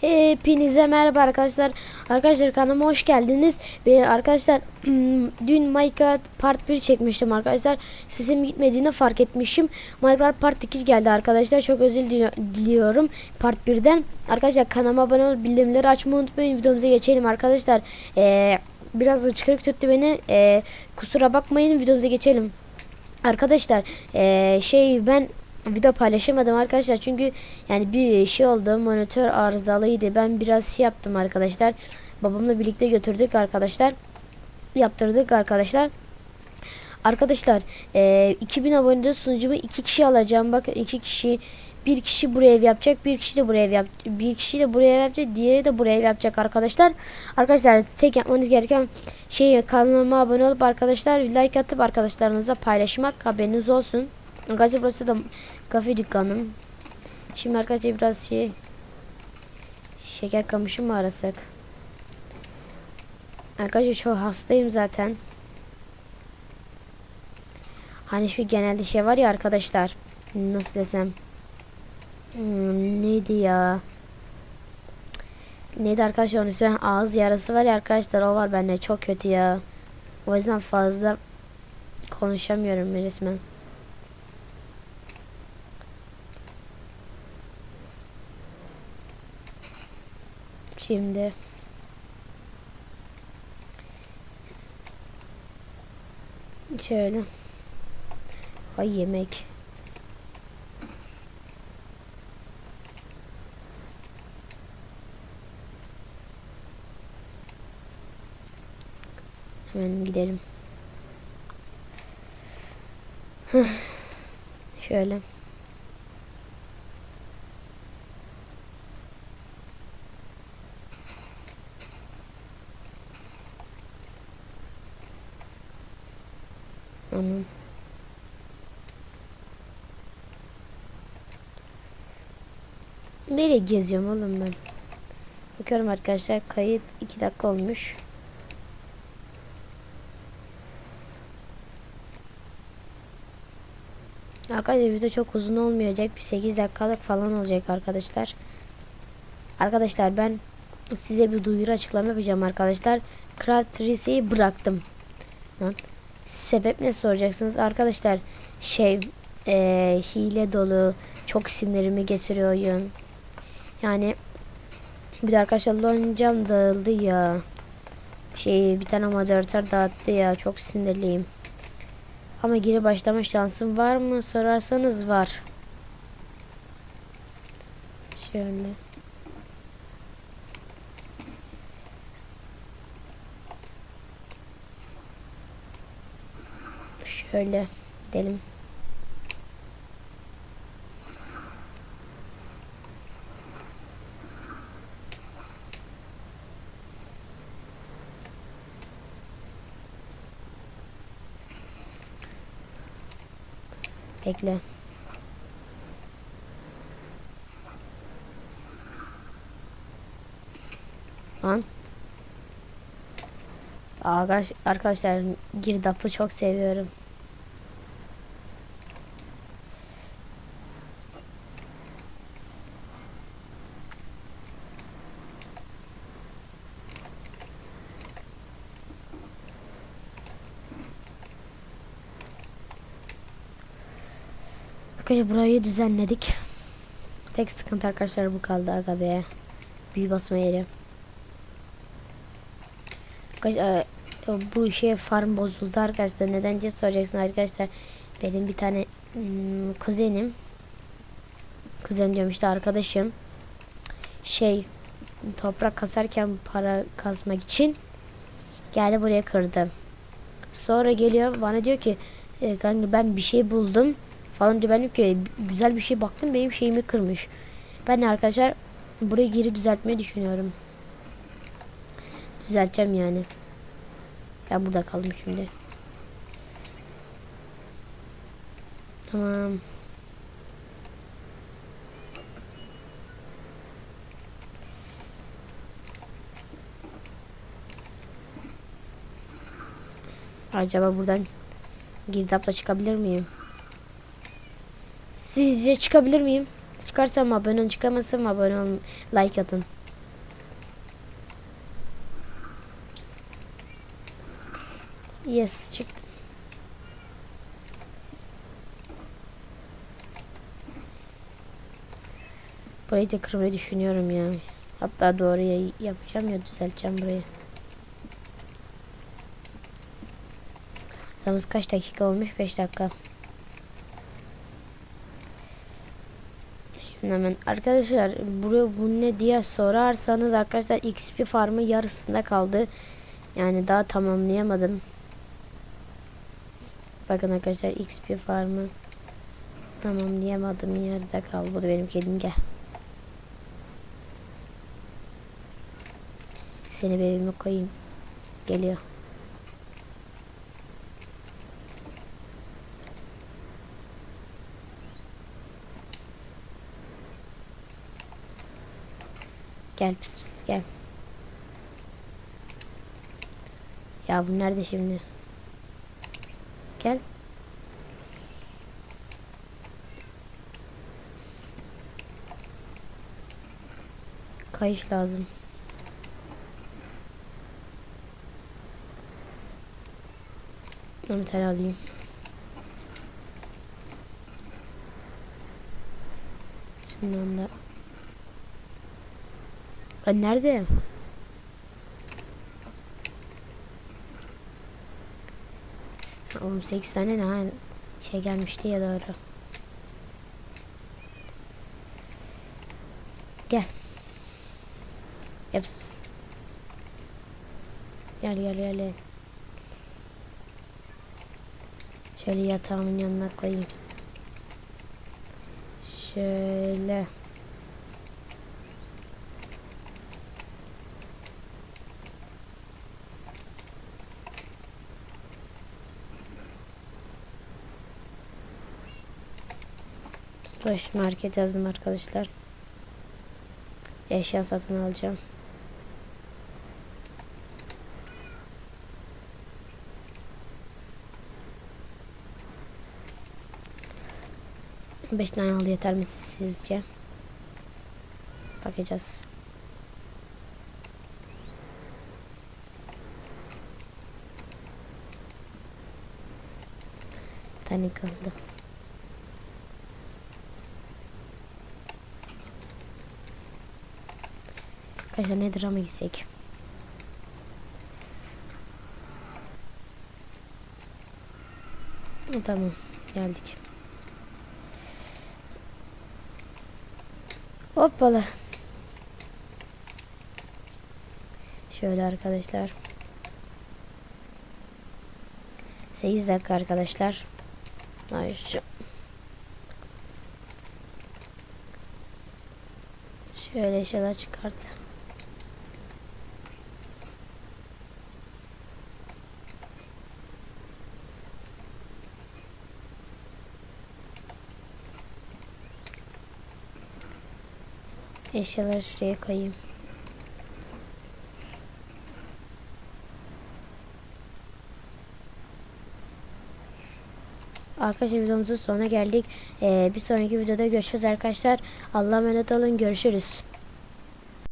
Hepinize merhaba arkadaşlar. Arkadaşlar kanalıma hoş geldiniz. Ben arkadaşlar dün Minecraft Part 1 çekmiştim arkadaşlar. Sesim gitmediğini fark etmişim. Minecraft Part 2 geldi arkadaşlar. Çok özür dili- diliyorum Part 1'den. Arkadaşlar kanalıma abone olup bildirimleri açmayı unutmayın. Videomuza geçelim arkadaşlar. Ee, biraz hıçkırık tuttu beni. Ee, kusura bakmayın videomuza geçelim. Arkadaşlar ee, şey ben video paylaşamadım arkadaşlar. Çünkü yani bir şey oldu monitör arızalıydı. Ben biraz şey yaptım arkadaşlar. Babamla birlikte götürdük arkadaşlar. Yaptırdık arkadaşlar. Arkadaşlar eee 2000 abonede sunucumu iki kişi alacağım. Bakın iki kişi bir kişi buraya ev yapacak bir kişi de buraya ev yap bir kişi de buraya ev yapacak diğeri de buraya ev yapacak arkadaşlar. Arkadaşlar tek yapmanız gereken şey kanalıma abone olup arkadaşlar like atıp arkadaşlarınızla paylaşmak. Haberiniz olsun Arkadaşlar burası da kafe dükkanım. Şimdi arkadaşlar biraz şey şeker kamışı mı arasak? Arkadaşlar çok hastayım zaten. Hani şu genelde şey var ya arkadaşlar. Nasıl desem? Hmm, neydi ya? Neydi arkadaşlar onu söyleyeyim. Ağız yarası var ya arkadaşlar o var bende çok kötü ya. O yüzden fazla konuşamıyorum resmen. Şimdi. Şöyle. Ay yemek. Hemen gidelim. Şöyle Nereye geziyorum oğlum ben? Bakıyorum arkadaşlar kayıt 2 dakika olmuş. Arkadaşlar video çok uzun olmayacak. Bir 8 dakikalık falan olacak arkadaşlar. Arkadaşlar ben size bir duyuru açıklama yapacağım arkadaşlar. Craft Rese'yi bıraktım. Sebep ne soracaksınız arkadaşlar? Şey eee, hile dolu çok sinirimi getiriyor oyun. Yani bir de arkadaşlar loncam dağıldı ya. Şey bir tane moderatör dağıttı ya çok sinirliyim. Ama geri başlama şansım var mı sorarsanız var. Şöyle. Şöyle gidelim. Bekle. Lan. Arkadaş, arkadaşlar girdapı çok seviyorum. Arkadaşlar burayı düzenledik. Tek sıkıntı arkadaşlar bu kaldı aga be. Büyü basma yeri. Arkadaşlar e, bu şey farm bozuldu arkadaşlar. Neden diye soracaksın arkadaşlar. Benim bir tane hmm, kuzenim. Kuzen diyorum işte arkadaşım. Şey toprak kasarken para kasmak için geldi buraya kırdı. Sonra geliyor bana diyor ki e, kanka ben bir şey buldum falan diyor. Ben diyorum ki güzel bir şey baktım benim şeyimi kırmış. Ben arkadaşlar burayı geri düzeltmeyi düşünüyorum. Düzelteceğim yani. Ben burada kaldım şimdi. Tamam. Acaba buradan girdapla çıkabilir miyim? Sizce çıkabilir miyim? Çıkarsam abone olun, çıkamazsam abone olun, like atın. Yes, çıktım. Burayı da kırmayı düşünüyorum ya. Hatta doğruya yapacağım ya düzelteceğim burayı. Zamız kaç dakika olmuş? 5 dakika. Hemen arkadaşlar buraya bu ne diye sorarsanız arkadaşlar XP farmı yarısında kaldı. Yani daha tamamlayamadım. Bakın arkadaşlar XP farmı tamamlayamadım yerde kaldı. Bu benim kedim gel. Seni bir evime koyayım. Geliyor. Gel pis pis gel. Ya bu nerede şimdi? Gel. Kayış lazım. Bir tane alayım. Şundan da. Ben nerede? Oğlum 8 tane ne? Şey gelmişti ya doğru. Gel. Yaps pıs. Gel gel gel. Şöyle yatağımın yanına koyayım. Şöyle. Boş market yazdım arkadaşlar. Eşya satın alacağım. Beş tane al yeter mi sizce? Bakacağız. Bir tane kaldı. Arkadaşlar nedir ama gitsek. Tamam geldik. Hoppala. Şöyle arkadaşlar. 8 dakika arkadaşlar. Ay. Şöyle şeyler çıkart. Eşyaları şuraya koyayım. Arkadaşlar videomuzun sonuna geldik. Ee, bir sonraki videoda görüşürüz arkadaşlar. Allah'a emanet olun. Görüşürüz.